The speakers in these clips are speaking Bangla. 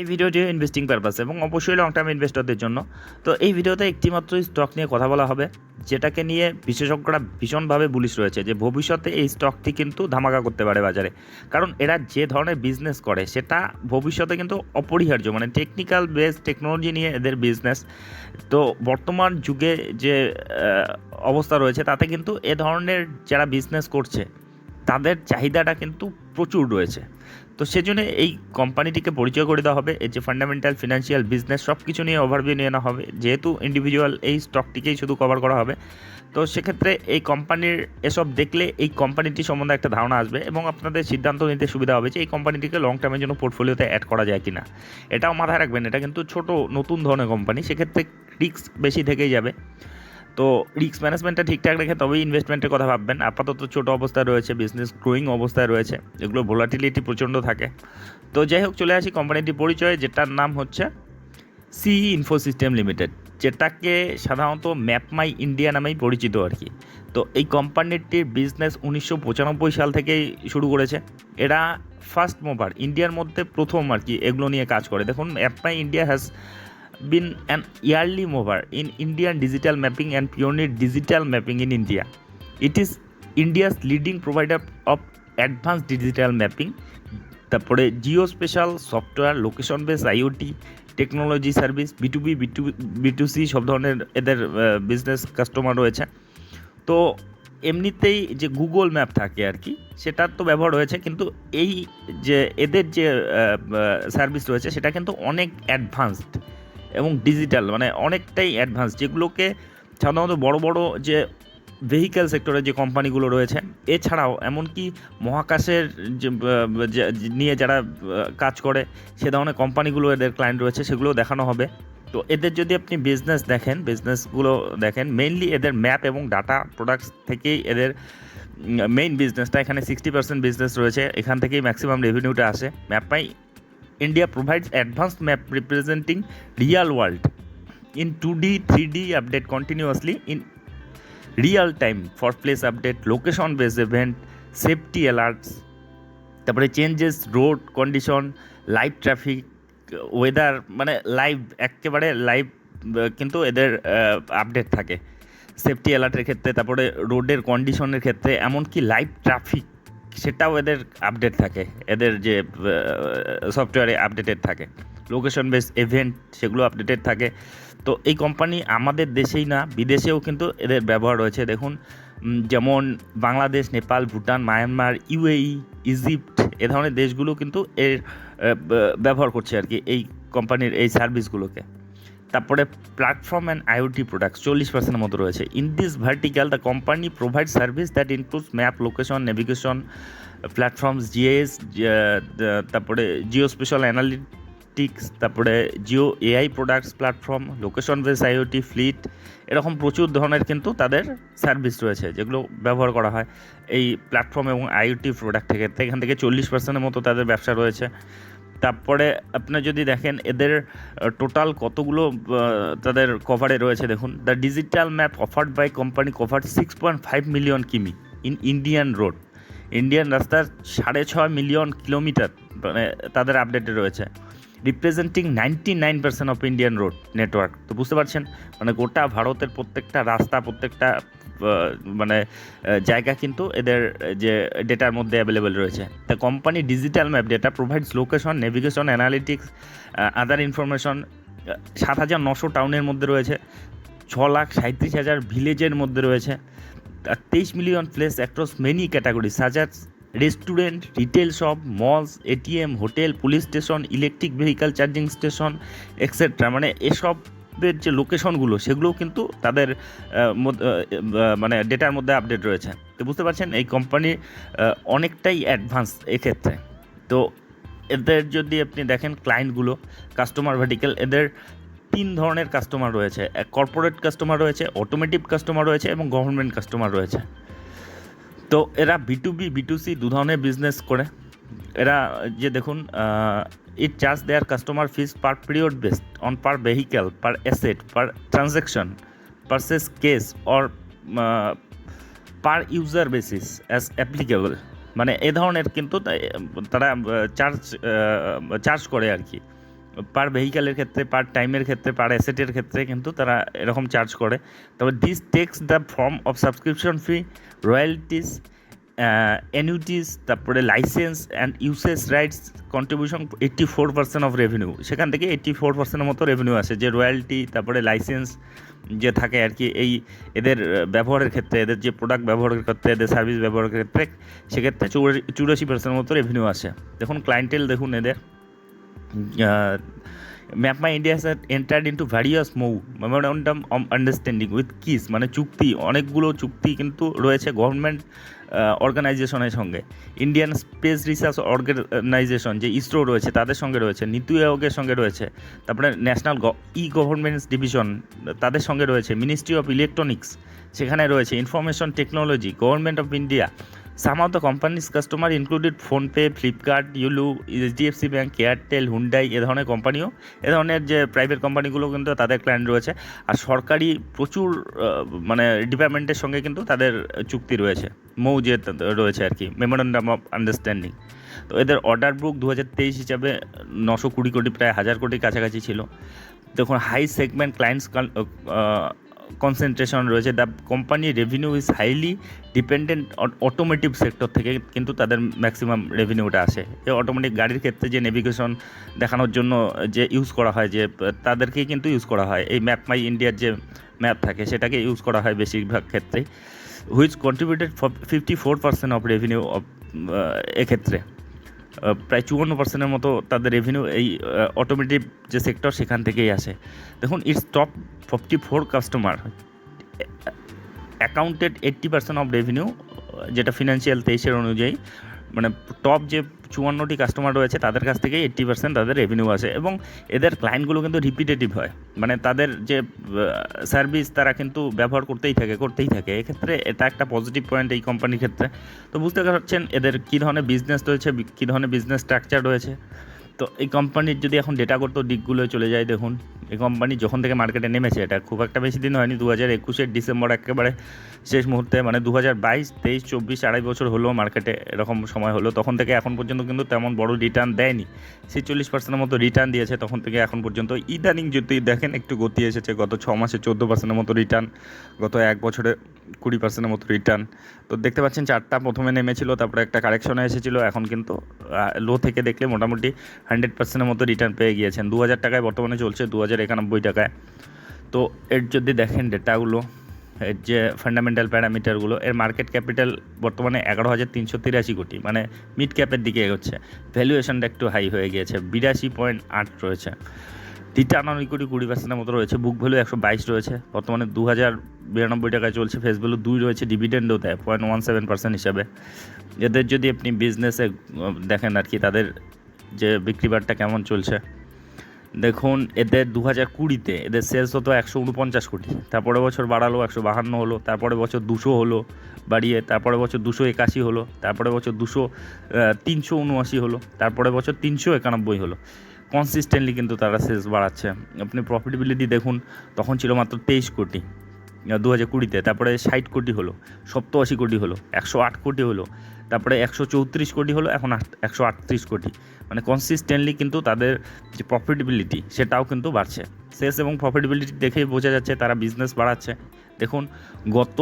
এই ভিডিওটি ইনভেস্টিং পারপাস এবং অবশ্যই লং টার্ম ইনভেস্টরদের জন্য। তো এই ভিডিওতে একটিমাত্র স্টক নিয়ে কথা বলা হবে, যেটাকে নিয়ে বিশেষজ্ঞরা ভীষণভাবে বুলিশ রয়েছে যে ভবিষ্যতে এই স্টকটি কিন্তু ধামাকা করতে পারে বাজারে। কারণ এরা যে ধরনের বিজনেস করে, সেটা ভবিষ্যতে কিন্তু অপরিহার্য মানে টেকনিক্যাল বেস টেকনোলজি নিয়ে এদের বিজনেস তো বর্তমান যুগে যে অবস্থা রয়েছে, তাতে কিন্তু এ ধরনের যারা বিজনেস করছে, তাদের চাহিদাটা কিন্তু প্রচুর রয়েছে। তো সেজন্য এই কোম্পানিটিকে পরিচয় করে দেওয়া হবে। এর যে ফান্ডামেন্টাল ফিনান্সিয়াল বিজনেস সব কিছু নিয়ে ওভারভিউ নিয়ে নেওয়া হবে। যেহেতু ইন্ডিভিজুয়াল এই স্টকটিকেই শুধু কভার করা হবে। তো সেক্ষেত্রে এই কোম্পানির এসব দেখলে এই কোম্পানিটি সম্বন্ধে একটা ধারণা আসবে এবং আপনাদের সিদ্ধান্ত নিতে সুবিধা হবে যে এই কোম্পানিটিকে লং টার্মের জন্য পোর্টফোলিওতে অ্যাড করা যায় কিনা। এটাও মাথায় রাখবেন, এটা কিন্তু ছোট, নতুন ধরনের কোম্পানি। সেক্ষেত্রে রিস্ক বেশি থেকেই যাবে। তো রিস্ক ম্যানেজমেন্টটা ঠিকঠাক রেখে তবেই ইনভেস্টমেন্টের কথা ভাববেন। আপাতত ছোট অবস্থায় রয়েছে বিজনেস গ্রোয়িং অবস্থায় রয়েছে, এগুলো ভোলাটিলিটি প্রচণ্ড থাকে। তো যাই হোক, চলে আসি কোম্পানিটির পরিচয়, যেটার নাম হচ্ছে সি ইনফো সিস্টেম লিমিটেড যেটাকে সাধারণত ম্যাপ মাই ইন্ডিয়া নামেই পরিচিত আর কি। তো এই কোম্পানিটির বিজনেস উনিশশো পঁচানব্বই সাল থেকেই শুরু করেছে। এরা ফার্স্ট মোভার ইন্ডিয়ার মধ্যে প্রথম আর কি, এগুলো নিয়ে কাজ করে। দেখুন map my India has been an yearly mover in Indian digital mapping and pioneer digital mapping in India. It is India's leading provider of advanced digital mapping. তারপরে geo spatial software location base IoT technology service B to B B to B to C সব ধরনের এদের বিজনেস কাস্টমার রয়েছে তো এমনিতেই যে গুগল ম্যাপ থাকে আর কি, সেটার তো ব্যবহার রয়েছে কিন্তু এই যে এদের যে সার্ভিস রয়েছে, সেটা কিন্তু অনেক অ্যাডভান্সড এবং ডিজিটাল মানে অনেকটাই অ্যাডভান্স যেগুলোকে সাধারণত বড় বড় যে ভেহিক্যাল সেক্টরের যে কোম্পানিগুলো রয়েছে, এছাড়াও এমনকি মহাকাশের নিয়ে যারা, কাজ করে, সে ধরনের কোম্পানিগুলো এদের ক্লায়েন্ট রয়েছে সেগুলো দেখানো হবে। তো এদের যদি আপনি বিজনেস দেখেন বিজনেসগুলো দেখেন মেইনলি এদের ম্যাপ এবং ডাটা প্রোডাক্টস থেকেই এদের মেইন বিজনেসটা এখানে সিক্সটি পার্সেন্ট বিজনেস রয়েছে, এখান থেকেই ম্যাক্সিমাম রেভিনিউটা আসে। ম্যাপাই India provides advanced map representing real world in 2D, 3D update continuously in real time for place update, location based event, safety alerts, তারপরে changes road condition live traffic weather মানে লাইভ একেবারে লাইভ কিন্তু এদের আপডেট থাকে সেফটি অ্যালার্টের ক্ষেত্রে তারপরে রোডের কন্ডিশনের ক্ষেত্রে এমনকি লাইভ ট্রাফিক সেটাও এদের আপডেট থাকে। এদের যে সফটওয়্যারে আপডেটেড থাকে। লোকেশন বেস ইভেন্ট সেগুলো আপডেটেড থাকে। তো এই কোম্পানি আমাদের দেশেই না, বিদেশেও কিন্তু এদের ব্যবহার রয়েছে। দেখুন যেমন Bangladesh, Nepal, Bhutan, Myanmar UAE Egypt এ ধরনের দেশগুলো কিন্তু এর ব্যবহার করছে আর কি এই কোম্পানির এই সার্ভিসগুলোকে তারপরে প্ল্যাটফর্ম অ্যান্ড আইওটি প্রোডাক্টস চল্লিশ পার্সেন্টের মতো রয়েছে। In this vertical the company provide service that includes map location navigation platforms G S তারপরে জিও স্পেশাল অ্যানালিটিক্স তারপরে geo AI products platform location base IoT fleet এরকম প্রচুর ধরনের কিন্তু তাদের সার্ভিস রয়েছে, যেগুলো ব্যবহার করা হয়। এই প্ল্যাটফর্ম এবং আইওটি প্রোডাক্টের ক্ষেত্রে এখান থেকে চল্লিশ পার্সেন্টের মতো তাদের ব্যবসা রয়েছে। তারপরে আপনার যদি দেখেন, এদের টোটাল কতগুলো তাদের কভারে রয়েছে দেখুন। The digital map offered by company cover six point five million km in Indian road Indian রাস্তার সাড়ে ছয় মিলিয়ন কিলোমিটার মানে তাদের আপডেটে রয়েছে। Representing ninety nine percent of Indian road network তো বুঝতে পারছেন? মানে গোটা ভারতের প্রত্যেকটা রাস্তা, প্রত্যেকটা মানে জায়গা কিন্তু এদের যে ডেটার মধ্যে অ্যাভেলেবেল রয়েছে। তা company digital map data provides location navigation analytics other information সাত হাজার নশো টাউনের মধ্যে রয়েছে, ছ লাখ সাঁত্রিশ হাজার ভিলেজের মধ্যে রয়েছে তেইশ million place across many category such as restaurant retail shop malls ATM hotel police station electric vehicle charging station etcetera মানে এসবের যে লোকেশনগুলো, সেগুলোও কিন্তু তাদের মানে ডেটার মধ্যে আপডেট রয়েছে। তো বুঝতে পারছেন, এই কোম্পানি অনেকটাই অ্যাডভান্স এক্ষেত্রে। তো এদের যদি আপনি দেখেন ক্লায়েন্টগুলো কাস্টমার ভার্টিক্যাল এদের তিন ধরনের কাস্টমার রয়েছে। কর্পোরেট কাস্টমার রয়েছে অটোমেটিভ কাস্টমার রয়েছে এবং গভর্নমেন্ট কাস্টমার রয়েছে। তো এরা B to B B C দু ধরনের বিজনেস করে। এরা, যে দেখুন it charge their customer fees per period based on per vehicle per asset per transaction purchases case or per user basis as applicable মানে এ ধরনের কিন্তু তারা চার্জ চার্জ করে আর কি। পার ভেহিক্যালের ক্ষেত্রে পার টাইমের ক্ষেত্রে পার অ্যাসেটের ক্ষেত্রে কিন্তু তারা এরকম চার্জ করে। তবে this takes the form of subscription fee royalties annuities তারপরে license and uses rights contribution eighty four percent of revenue সেখান থেকে এইট্টি ফোর পার্সেন্টের মতো রেভিনিউ আসে। যে রয়্যালটি তারপরে লাইসেন্স যে থাকে আর কি, এই এদের ব্যবহারের ক্ষেত্রে, এদের যে প্রোডাক্ট ব্যবহারের ক্ষেত্রে, এদের সার্ভিস ব্যবহারের ক্ষেত্রে, সেক্ষেত্রে চুরাশি পার্সেন্টের মতো রেভিনিউ আসে। দেখুন ক্লায়েন্টেল দেখুন এদের। Map my India has entered into various MoU memorandum understanding with kiss মানে চুক্তি, অনেকগুলো চুক্তি কিন্তু রয়েছে গভর্নমেন্ট অর্গানাইজেশনের সঙ্গে। ইন্ডিয়ান স্পেস রিসার্চ অর্গানাইজেশন যে ইসরো রয়েছে, তাদের সঙ্গে রয়েছে। নীতি আয়োগের সঙ্গে রয়েছে। তারপরে ন্যাশনাল ই গভর্নমেন্টস ডিভিশন তাদের সঙ্গে রয়েছে। মিনিস্ট্রি অফ ইলেকট্রনিক্স সেখানে রয়েছে। Information technology government of India some of the companies customer included PhonePe Flipkart Yulu HDFC bank Airtel Hyundai এ ধরনের কোম্পানিও এ ধরনের যে প্রাইভেট কোম্পানিগুলো কিন্তু তাদের ক্লায়েন্ট রয়েছে। আর সরকারি প্রচুর মানে ডিপার্টমেন্টের সঙ্গে কিন্তু তাদের চুক্তি রয়েছে। মৌ যে রয়েছে আর কি মেমোরেন্ডাম অফ আন্ডারস্ট্যান্ডিং তো এদের অর্ডার বুক দু হাজার তেইশ হিসাবে নশো কুড়ি কোটি, প্রায় হাজার কোটির কাছাকাছি ছিল। দেখুন হাই সেগমেন্ট ক্লায়েন্টস কনসেন্ট্রেশন রয়েছে। The company revenue is highly dependent automotive sector থেকে কিন্তু তাদের ম্যাক্সিমাম রেভিনিউটা আসে। এই অটোমেটিক গাড়ির ক্ষেত্রে যে নেভিগেশন দেখানোর জন্য যে ইউজ করা হয়, যে তাদেরকেই কিন্তু ইউজ করা হয়। এই ম্যাপ মাই ইন্ডিয়ার যে ম্যাপ থাকে, সেটাকে ইউজ করা হয় বেশিরভাগ ক্ষেত্রেই which contributed fifty four percent of revenue of এক্ষেত্রে। প্রায় চুয়ান্ন পার্সেন্টের মতো তাদের রেভিনিউ এই অটোমেটিভ যে সেক্টর সেখান থেকেই আসে। দেখুন its top fifty four customer accounted eighty percent of revenue যেটা ফিনান্সিয়াল তেইশের অনুযায়ী মানে টপ যে চুয়ান্নটি কাস্টমার রয়েছে, তাদের কাছ থেকেই এইট্টি পার্সেন্ট তাদের রেভিনিউ আসে এবং এদের ক্লায়েন্টগুলো কিন্তু রিপিটেটিভ হয়। মানে তাদের যে সার্ভিস তারা কিন্তু ব্যবহার করতেই থাকে করতেই থাকে। এক্ষেত্রে এটা একটা পজিটিভ পয়েন্ট এই কোম্পানির ক্ষেত্রে। তো বুঝতে পারছেন এদের কী ধরনের বিজনেস রয়েছে, কী ধরনের বিজনেস স্ট্রাকচার রয়েছে। তো এই কোম্পানির যদি এখন ডেটা ডেটাগত দিকগুলো চলে যায়, দেখুন। এই কোম্পানি যখন থেকে মার্কেটে নেমেছে, এটা খুব একটা বেশি দিন হয়নি দু হাজার একুশের ডিসেম্বর একেবারে শেষ মুহূর্তে মানে দু হাজার বাইশ, তেইশ, চব্বিশ, আড়াই বছর হলো মার্কেটে এরকম সময় হলো। তখন থেকে এখন পর্যন্ত কিন্তু তেমন বড় রিটার্ন দেয়নি। ছেচল্লিশ পার্সেন্টের মতো রিটার্ন দিয়েছে তখন থেকে এখন পর্যন্ত। ইদানিং যদি দেখেন, একটু গতি এসেছে, গত ছ মাসে চোদ্দ পার্সেন্টের মতো রিটার্ন গত এক বছরে কুড়ি পার্সেন্টের মতো রিটার্ন তো দেখতে পাচ্ছেন, চারটা প্রথমে নেমেছিল, তারপরে একটা কারেকশনে এসেছিল। এখন কিন্তু লো থেকে দেখলে মোটামুটি হান্ড্রেড পার্সেন্টের মতো রিটার্ন পেয়ে গিয়েছেন। দু হাজার টাকায় বর্তমানে চলছে দু হাজার একানব্বই টাকায়। তো এর যদি দেখেন ডেটাগুলো এর যে ফান্ডামেন্টাল প্যারামিটারগুলো এর মার্কেট ক্যাপিটাল বর্তমানে এগারো হাজার তিনশো তিরাশি কোটি মানে মিড ক্যাপের দিকে এগোচ্ছে। ভ্যালুয়েশনটা একটু হাই হয়ে গিয়েছে, বিরাশি পয়েন্ট আট রয়েছে। রিটার্ন অন ইকুইটি কুড়ি পার্সেন্টের মতো রয়েছে বুক ভ্যালু একশো বাইশ রয়েছে। বর্তমানে দু হাজার বিরানব্বই টাকায় চলছে ফেস ভ্যালু দুই রয়েছে ডিভিডেন্ডও দেয় পয়েন্ট ওয়ান সেভেন পার্সেন্ট হিসাবে। এদের যদি আপনি বিজনেসে দেখেন আর কি, তাদের যে বিক্রি বাট্টা কেমন চলছে। দেখুন, এদের দু হাজার কুড়িতে এদের সেলস হতো একশো উনপঞ্চাশ কোটি। তারপরে বছর বাড়ালো একশো বাহান্ন হলো, তারপরে বছর দুশো হলো বাড়িয়ে, তারপরে বছর দুশো একাশি হলো, তারপরে বছর দুশো তিনশো উনআশি হলো, তারপরে বছর তিনশো একানব্বই হলো। কনসিস্টেন্টলি কিন্তু তারা সেলস বাড়াচ্ছে। আপনি প্রফিটেবিলিটি দেখুন, তখন ছিল মাত্র তেইশ কোটি দু হাজার কুড়িতে, তারপরে ষাট কোটি হলো, সপ্তআশি কোটি হলো, একশো আট কোটি হলো তারপরে একশো চৌত্রিশ কোটি হলো এখন একশো আটত্রিশ কোটি। মানে কনসিস্টেন্টলি কিন্তু তাদের যে প্রফিটেবিলিটি সেটাও কিন্তু বাড়ছে। সেলস এবং প্রফিটেবিলিটি দেখেই বোঝা যাচ্ছে তারা বিজনেস বাড়াচ্ছে। দেখুন, গত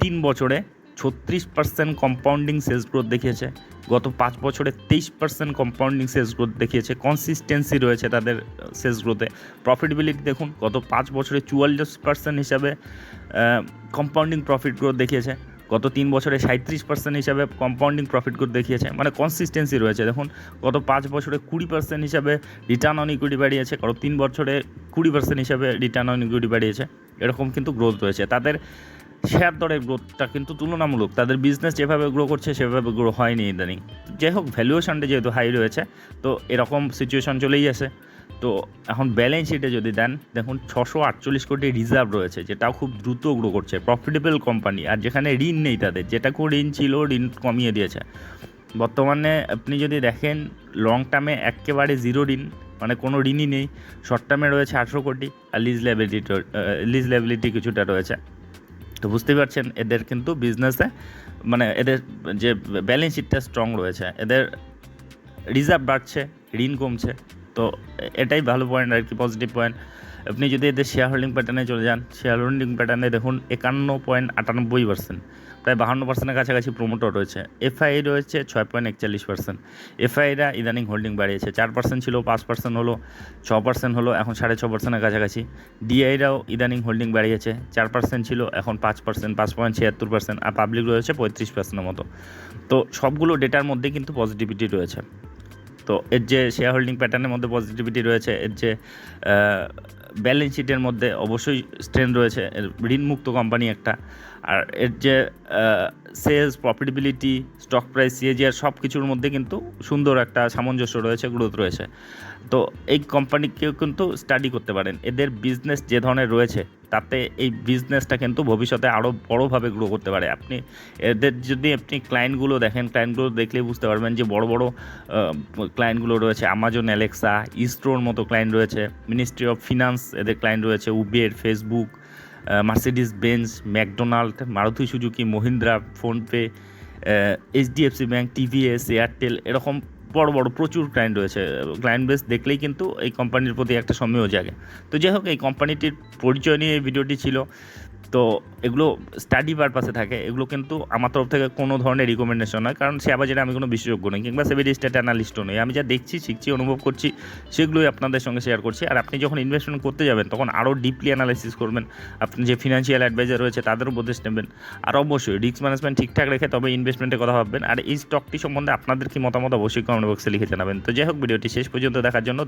তিন বছরে ছত্রিশ পার্সেন্ট কম্পাউন্ডিং সেলস গ্রোথ দেখিয়েছে। গত পাঁচ বছরে তেইশ পার্সেন্ট কম্পাউন্ডিং সেলস গ্রোথ দেখিয়েছে। কনসিস্টেন্সি রয়েছে তাদের সেলস গ্রোথে প্রফিটেবিলিটি দেখুন, গত পাঁচ বছরে চুয়াল্লিশ পার্সেন্ট হিসাবে কম্পাউন্ডিং প্রফিট গ্রোথ দেখিয়েছে। গত তিন বছরে সাঁত্রিশ পার্সেন্ট হিসাবে কম্পাউন্ডিং প্রফিট গ্রোথ দেখিয়েছে। মানে কনসিস্টেন্সি রয়েছে। দেখুন, গত পাঁচ বছরে কুড়ি পার্সেন্ট হিসাবে রিটার্ন অন ইকুইটি বাড়িয়েছে। গত তিন বছরে কুড়ি পার্সেন্ট হিসাবে রিটার্ন অন ইকুইটি বাড়িয়েছে। এরকম কিন্তু গ্রোথ রয়েছে। তাদের শেয়ার দরের গ্রোথটা কিন্তু তুলনামূলক, তাদের বিজনেস যেভাবে গ্রো করছে, সেভাবে গ্রো হয়নি ইদানিং যাই হোক ভ্যালুয়েশনটা যেহেতু হাই রয়েছে, তো এরকম সিচুয়েশন চলেই আসে। তো এখন ব্যালেন্স শিটে যদি দেন, দেখুন ছশো আটচল্লিশ কোটি রিজার্ভ রয়েছে, যেটাও খুব দ্রুত গ্রো করছে প্রফিটেবল কোম্পানি আর যেখানে ঋণ নেই তাদের যেটাকেও ঋণ ছিল ঋণ কমিয়ে দিয়েছে। বর্তমানে আপনি যদি দেখেন লং টার্মে একেবারে জিরো ঋণ মানে কোনো ঋণই নেই শর্ট টার্মে রয়েছে আঠেরো কোটি, আর লিজ লেবিলিটি লিজ লেবিলিটি কিছুটা রয়েছে। তো বুঝতেই পারছেন, এদের কিন্তু বিজনেসে মানে এদের যে ব্যালেন্স শিটটা স্ট্রং রয়েছে, এদের রিজার্ভ বাড়ছে, ঋণ কমছে। তো এটাই ভালো পয়েন্ট আর কি পজিটিভ পয়েন্ট আপনি যদি এদের শেয়ার হোল্ডিং প্যাটার্নে চলে যান শেয়ার হোল্ডিং প্যাটার্নে দেখুন, একান্ন পয়েন্ট আটানব্বই পার্সেন্ট প্রায় বাহান্ন পার্সেন্টের কাছাকাছি প্রোমোটর রয়েছে। এফআই রয়েছে ছয় পয়েন্ট একচল্লিশ পার্সেন্ট এফআইরা ইদানিং হোল্ডিং বাড়িয়েছে, চার পার্সেন্ট ছিল, পাঁচ পার্সেন্ট হলো, ছ পার্সেন্ট হলো, এখন সাড়ে ছ পার্সেন্টের কাছাকাছি। ডিআইরাও ইদানিং হোল্ডিং বাড়িয়েছে, চার পার্সেন্ট ছিল, এখন পাঁচ পার্সেন্ট পাঁচ পয়েন্ট ছিয়াত্তর পার্সেন্ট আর পাবলিক রয়েছে পঁয়ত্রিশ পার্সেন্টের মতো। তো সবগুলো ডেটার মধ্যে কিন্তু পজিটিভিটি রয়েছে। তো এর যে শেয়ার হোল্ডিং প্যাটার্নের মধ্যে পজিটিভিটি রয়েছে, এর যে ব্যালেন্স শিটের মধ্যে অবশ্যই স্ট্রেন রয়েছে, এর ঋণমুক্ত কোম্পানি একটা। আর এর যে sales profitability stock price CAGR সব কিছুর মধ্যে কিন্তু সুন্দর একটা সামঞ্জস্য রয়েছে গ্রোথ রয়েছে। তো এই কোম্পানিকেও কিন্তু স্টাডি করতে পারেন। এদের বিজনেস যে ধরনের রয়েছে তাতে এই বিজনেসটা কিন্তু ভবিষ্যতে আরও বড়োভাবে গ্রো করতে পারে। আপনি এদের যদি আপনি ক্লায়েন্টগুলো দেখেন ক্লায়েন্টগুলো দেখলেই বুঝতে পারবেন যে বড় বড় ক্লায়েন্টগুলো রয়েছে। আমাজন অ্যালেক্সা ইস্ট্রোর মতো ক্লায়েন্ট রয়েছে। মিনিস্ট্রি অফ ফিনান্স এদের ক্লায়েন্ট রয়েছে। Uber Facebook Mercedes Benz McDonald Maruti Suzuki Mahindra PhonePe HDFC bank TVS Airtel এরকম বড় বড় প্রচুর ক্লায়েন্ট রয়েছে। ক্লায়েন্ট বেস দেখলেই কিন্তু এই কোম্পানির প্রতি একটা সময় জাগে। তো যাই হোক, এই কোম্পানিটির পরিচয় নিয়ে এই ভিডিওটি ছিল। তো এগুলো স্টাডি পারপাসে থাকে। এগুলো কিন্তু আমার তরফ থেকে কোনো ধরনের রিকমেন্ডেশন নয়, কারণ সে আবার যেটা আমি কোনো বিশেষজ্ঞ নই, কিংবা সেভি স্টেট অ্যানালিস্টও নই। আমি যা দেখছি, শিখছি, অনুভব করছি, সেগুলোই আপনাদের সঙ্গে শেয়ার করছি। আর আপনি যখন ইনভেস্টমেন্ট করতে যাবেন, তখন আরও ডিপলি অ্যানালাইসিস করবেন। আপনি যে ফিনান্সিয়াল অ্যাডভাইজার রয়েছে তাদের উপদেশ নেবেন। আর অবশ্যই রিস্ক ম্যানেজমেন্ট ঠিকঠাক রেখে তবে ইনভেস্টমেন্টের কথা ভাববেন। আর এই স্টকটি সম্বন্ধে আপনাদের কি মতামত, অবশ্যই কমেন্ট বক্সে লিখে জানাবেন। তো যাই হোক, ভিডিওটি শেষ পর্যন্ত দেখার জন্য